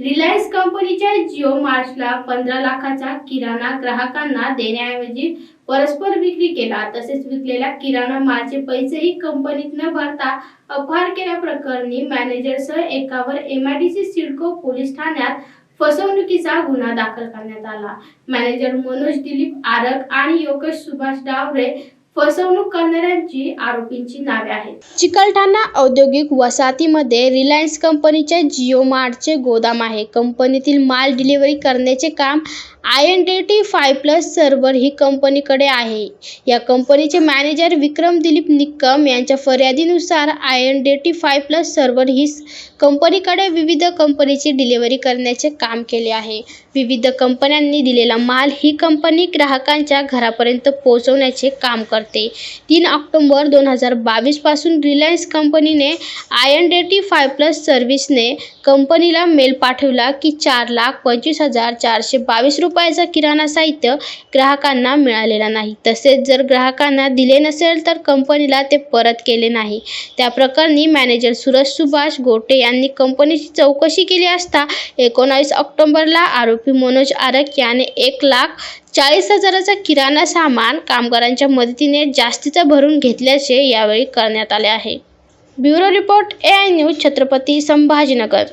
Reliance कंपनीच्या जिओ मार्चला पंधरा लाखाचा किराणा ग्राहकांना देण्याऐवजी परस्पर विक्री केला. तसेच विकलेल्या किराणा मालचे पैसेही कंपनीत न भरता अपहार केल्याप्रकरणी मॅनेजरसह एकावर एमआयडीसी सिडको पोलीस ठाण्यात फसवणुकीचा गुन्हा दाखल करण्यात आला. मॅनेजर मनोज दिलीप आरक आणि योगेश सुभाष डावरे फसवणूक करणाऱ्यांची आरोपींची नावे आहेत. चिकलठाणा औद्योगिक वसाहतीमध्ये रिलायन्स कंपनीच्या जिओ मार्टचे गोदाम आहे. कंपनीतील माल डिलिव्हरी करण्याचे काम I N D T five plus server ही कंपनीकडे आहे. या कंपनीचे मॅनेजर विक्रम दिलीप निक्कम यांच्या फर्यादीनुसार I N D T five plus server ही कंपनीकडे विविध कंपनीची डिलिव्हरी करण्याचे काम केले आहे. विविध कंपन्यांनी दिलेला माल ही कंपनी ग्राहकांच्या घरापर्यंत पोहोचवण्याचे काम करते तीन ऑक्टोंबर दोन हजार बावीसपासून रिलायन्स कंपनीने I N D T five plus सर्व्हिसने कंपनीला मेल पाठवला की चार लाख पंचवीस हजार चारशे बावीस रुपयाचा किराणा साहित्य ग्राहकांना मिळालेला नाही. तसेच जर ग्राहकांना दिले नसेल तर कंपनीला ते परत केले नाही. त्या प्रकरणी मॅनेजर सुरज सुभाष गोटे यांनी कंपनीची चौकशी केली असता एकोणावीस ऑक्टोबरला आरोपी मनोज आरक याने एक लाख चाळीस हजाराचा किराणा सामान कामगारांच्या मदतीने जास्तीचा भरून घेतल्याचे यावेळी करण्यात आले आहे. Bureau report A I news Chhatrapati Sambhajinagar.